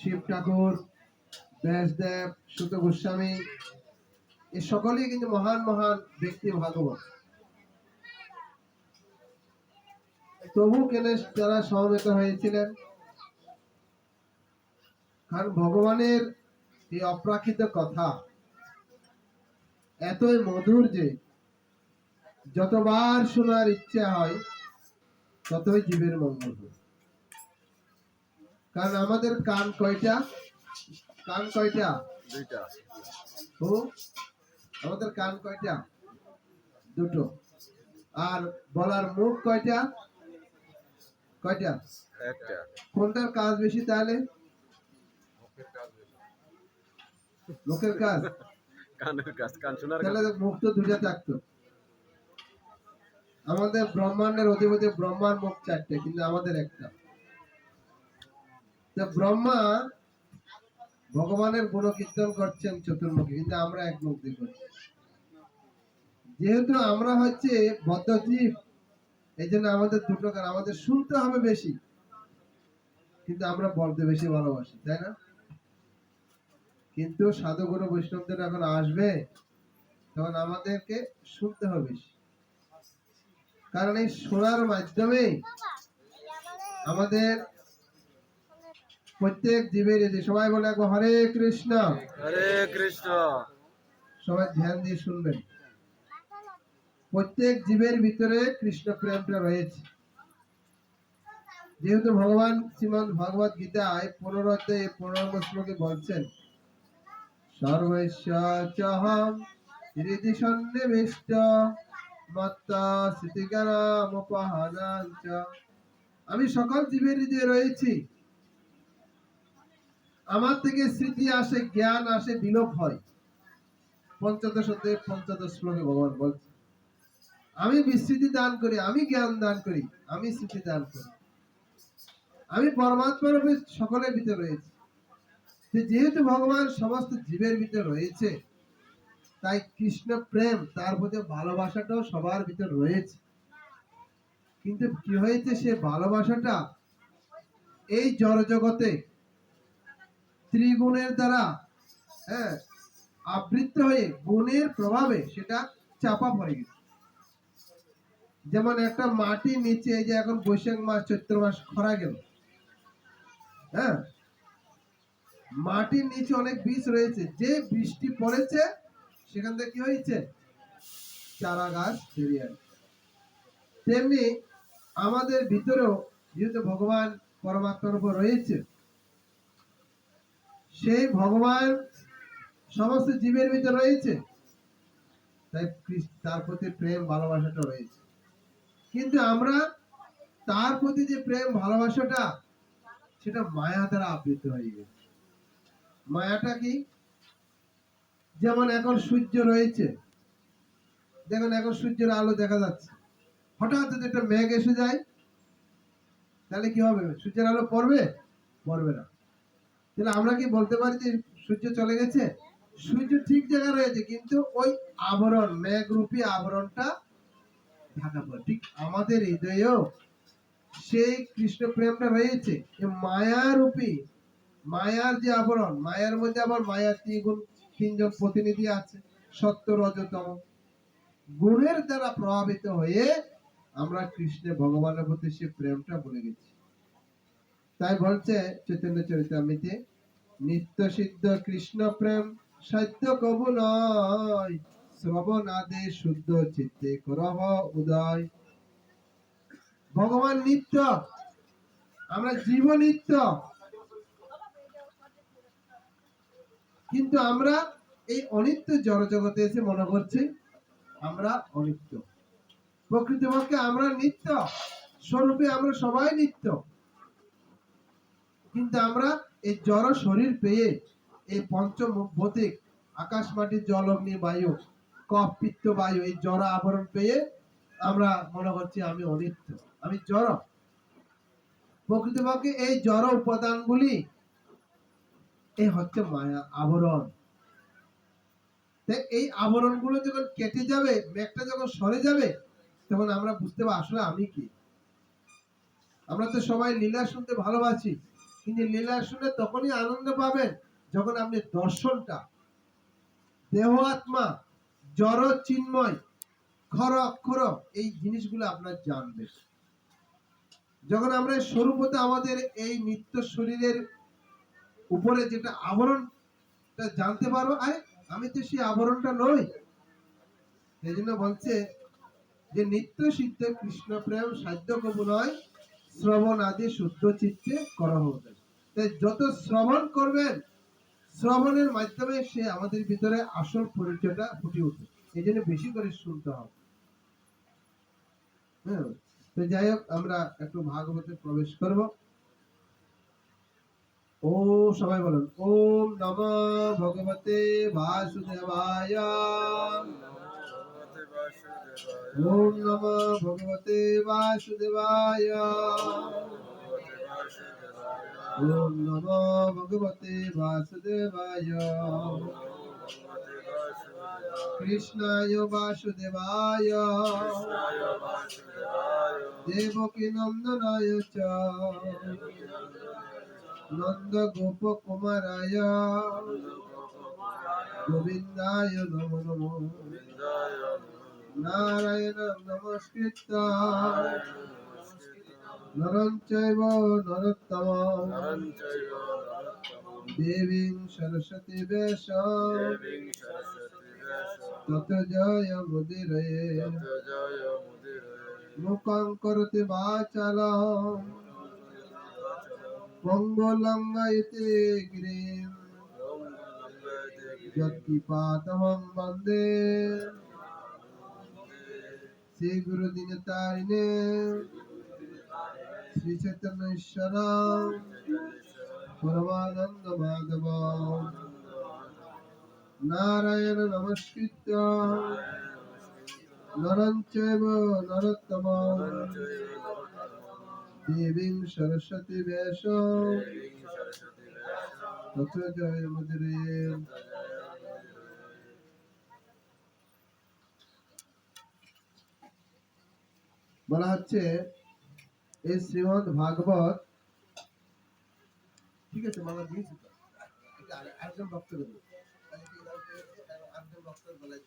শিব ঠাকুর, ব্যাসদেব, সুত গোস্বামী, এ সকলেই কিন্তু মহান মহান ব্যক্তি ভাগবত। তবু কেন তারা সমবেত হয়েছিলেন, কারণ ভগবানের এই অপ্রাকৃত কথা এতই মধুর যে যতবার শোনার ইচ্ছা হয়, ততই জীবের মঙ্গল হয়। কারণ আমাদের কান কয়টা? কান কয়টা? দুইটা। ও আমাদের কান কয়টা? দুটো। আর বলার মুখ কয়টা? কয়টা? একটা। কোনটার কাজ বেশি তাহলে? মুখের কাজ লোকের কাজ? কানের কাজ কান শোনার কাজ। তাহলে মুখ তো দুটা থাকতো। আমাদের ব্রহ্মাণ্ডের অধিপতি ব্রহ্মার মুখ চারটে কিন্তু আমাদের একটা। তো ব্রহ্মা ভগবানের গুণ কীর্তন করছেন চতুর্মুখী, কিন্তু আমরা এক মুখ দিয়ে করছি যেহেতু আমরা হচ্ছে বদ্ধজীব এই জন্য আমাদের দুটো কান আমাদের শুনতে হবে বেশি, কিন্তু আমরা বলতে বেশি ভালোবাসি, তাই না কিন্তু সাধুগুরু বৈষ্ণবদের এখন আসবে, তখন আমাদেরকে শুনতে হবে। কারণ এই শোনার মাধ্যমে আমাদের প্রত্যেক জীবের যে সবাই বলে একবার হরে কৃষ্ণ। হরে কৃষ্ণ। সবাই ধ্যান দিয়ে শুনবেন। প্রত্যেক জীবের ভিতরে কৃষ্ণ প্রেমটা রয়েছে। যেহেতু ভগবান শ্রীমদ ভগবত গীতায় পনেরো অধ্যায়ে পনেরো শ্লোকে বলছেন সর্বস্য চহম হৃদি সন্নিবিষ্ট মত্তা স্মৃতিকারামপহানাঞ্চ আমি সকল জীবের হৃদয়ে রয়েছি আমার থেকে স্মৃতি আসে, জ্ঞান আসে, বিলোপ হয়। পঞ্চদশ অধ্যায়ে, পঞ্চদশ শ্লোকে ভগবান বলছে আমি বিস্মৃতি দান করি, আমি জ্ঞান দান করি, আমি স্মৃতি দান করি। আমি পরমাত্মা রূপে সকলের ভিতরে রয়েছি। যেহেতু ভগবান সমস্ত জীবের ভিতরে রয়েছে, তাই কৃষ্ণ প্রেম তার প্রতি ভালোবাসাটাও সবার ভিতরে রয়েছে। কিন্তু কি হয়েছে সে ভালোবাসাটা? এই জড় জগতে ত্রিগুণের দ্বারা হ্যাঁ আবৃত হয়ে গুণের প্রভাবে সেটা চাপা পড়ে গেছে। যেমন একটা মাটি নিচে যে এখন বৈশাখ মাস, চৈত্র মাস খরা গেল হ্যাঁ মাটির নিচে অনেক বীজ রয়েছে, যে বৃষ্টি পড়েছে, সেখান থেকে কি হয়েছে? চারা গাছ বেরিয়ে তেমনি আমাদের ভিতরেও যেহেতু ভগবান পরমাত্মার উপর রয়েছে সেই ভগবান সমস্ত জীবের ভিতরে রয়েছে। তাই তার প্রতি প্রেম, ভালোবাসাটা রয়েছে। কিন্তু আমরা তার প্রতি যে প্রেম, ভালোবাসাটা, সেটা মায়া দ্বারা আবৃত হয়ে গেছে। মায়াটা কি? যেমন এখন সূর্য রয়েছে, দেখুন এখন সূর্যের আলো দেখা যাচ্ছে। হঠাৎ যদি একটা মেঘ এসে যায়, তাহলে কি হবে? সূর্যের আলো পড়বে? পড়বে না। তাহলে আমরা কি বলতে পারি যে সূর্য চলে গেছে? সূর্য ঠিক জায়গায় রয়েছে, কিন্তু ওই আবরণ, মেঘরূপী আবরণটা ঢাকা পড়ে। ঠিক আমাদের হৃদয়েও সেই কৃষ্ণ প্রেমটা রয়েছে যে মায়ারূপী, মায়ার যে আবরণ, মায়ার মধ্যে আবার মায়ার তিনগুণ তিনজন প্রতিনিধি আছে, সত্য রজতম গুণের দ্বারা প্রভাবিত হয়ে আমরা কৃষ্ণ ভগবানের প্রতি সে প্রেমটা ভুলে গেছি। তাই বলছে চৈতন্য চরিতামিতে নিত্য সিদ্ধ কৃষ্ণ প্রেম সত্য কবু নয়। শ্রবণ আদে শুদ্ধ চিত্তে করহ উদয়। ভগবান নিত্য, আমরা জীব নিত্য। কিন্তু আমরা এই অনিত্য জড় জগতে এসে মনে করছি, আমরা অনিত্য। প্রকৃতপক্ষে আমরা নিত্য, স্বরূপে আমরা সবাই নিত্য। কিন্তু আমরা এই জড় শরীর পেয়ে এই পঞ্চম ভৌতিক আকাশ মাটি, জল, অগ্নি, বায়ু, কফ, পিত্ত, বায়ু, এই জড় আবরণ পেয়ে আমরা মনে করছি আমি অনিত্য, আমি জড়। প্রকৃতপক্ষে এই জড় উপাদানগুলি, এই হচ্ছে মায়া আবরণ। এই আবরণগুলো যখন কেটে যাবে, মেঘটা যখন সরে যাবে, তখন আমরা বুঝতে পারব আসলে আমি কি। আমরা তো সবাই লীলা শুনতে ভালোবাসি। কিন্তু লীলা শুনে তখনই আনন্দ পাবেন যখন আপনি দর্শনটা দেহ আত্মা জড় চিন্ময় খর অক্ষর এই জিনিসগুলো আপনার জানবে। যখন আমরা স্বরূপতে আমাদের এই নিত্য শরীরের উপরে যেটা আবরণটা জানতে পারব, আরে আমি তো সেই আবরণটা নই। এই জন্য বলছে যে নিত্য সিদ্ধ কৃষ্ণ প্রেম সাধ্য কবু নয়। শ্রবণ আদি শুদ্ধ চিত্তে করা হবে। তাই যত শ্রবণ করবেন, শ্রবণের মাধ্যমে সে আমাদের ভিতরে আসল পরিচয়টা ফুটে উঠে এই জন্য বেশি করে শুনতে হবে। হ্যাঁ তো যাই হোক, আমরা একটু ভাগবতে প্রবেশ করব। ও সবাই বলুন, ওম নম ভগবতে বাসুদেবায়। ওম নম ভগবতে বাসুদেবায়। ওম নম ভগবতে বাসুদেবায়। কৃষ্ণায় বাসুদেবায়। দেবকী নন্দনায় চ। নন্দ গোপ কুমারায় গোবিন্দায় নমো নমো। নারায়ণ নমস্কৃত নরং চৈব নরোত্তম। দেবীং সরস্বতী বেশ তত জয় মুদিরে মুখং করতে বাচালম পঙ্গলঙ্গয়তে গিরিম। যৎকিপাতমং বন্দে। শ্রী গুরু দিন তারিণে শ্রী চৈতন্য ঈশ্বর পরমানন্দ মাধব। নারায়ণ নমস্কৃত্য নরং চৈব নরোত্তম। দেবীং সরস্বতী বেশ তথ জয় মুদিরে বলা হচ্ছে এই শ্রীমদ ভাগবত, ঠিক আছে দিয়েছি তো এটা আরেকজন বক্তব্য দেবে। আরেকজন বক্তব্য বলাই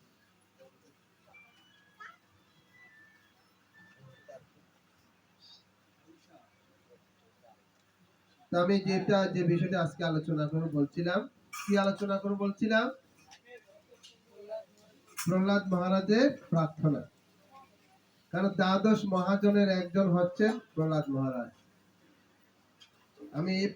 আমি যেটা, যে বিষয়টা আজকে আলোচনা করব বলছিলাম, কি আলোচনা করব বলছিলাম? প্রহ্লাদ মহারাজের প্রার্থনা। কারণ দ্বাদশ মহাজনের একজন হচ্ছেন প্রহ্লাদ মহারাজ। আমি এই